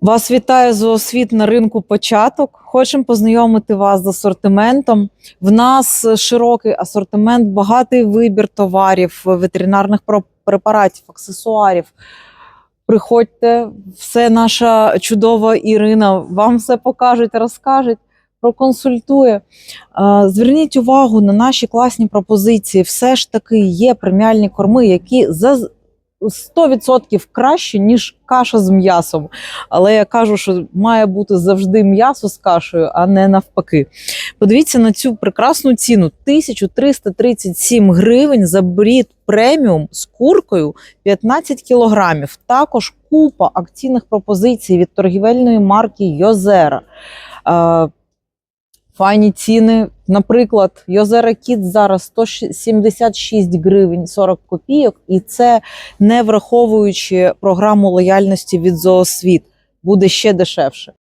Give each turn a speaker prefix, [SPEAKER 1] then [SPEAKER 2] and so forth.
[SPEAKER 1] Вас вітає зоосвіт на ринку початок. Хочемо познайомити вас з асортиментом. В нас широкий асортимент, багатий вибір товарів, ветеринарних препаратів, аксесуарів. Приходьте, все наша чудова Ірина вам все покажуть, розкажуть, проконсультує. Зверніть увагу на наші класні пропозиції. Все ж таки є преміальні корми, які за 100% краще, ніж каша з м'ясом. Але я кажу, що має бути завжди м'ясо з кашею, а не навпаки. Подивіться на цю прекрасну ціну: 1337 гривень за брід преміум з куркою 15 кілограмів. Також купа акційних пропозицій від торгівельної марки Йозера. Файні ціни. Наприклад, Йозера Кіт зараз 176 гривень 40 копійок, і це не враховуючи програму лояльності від Зоосвіт. Буде ще дешевше.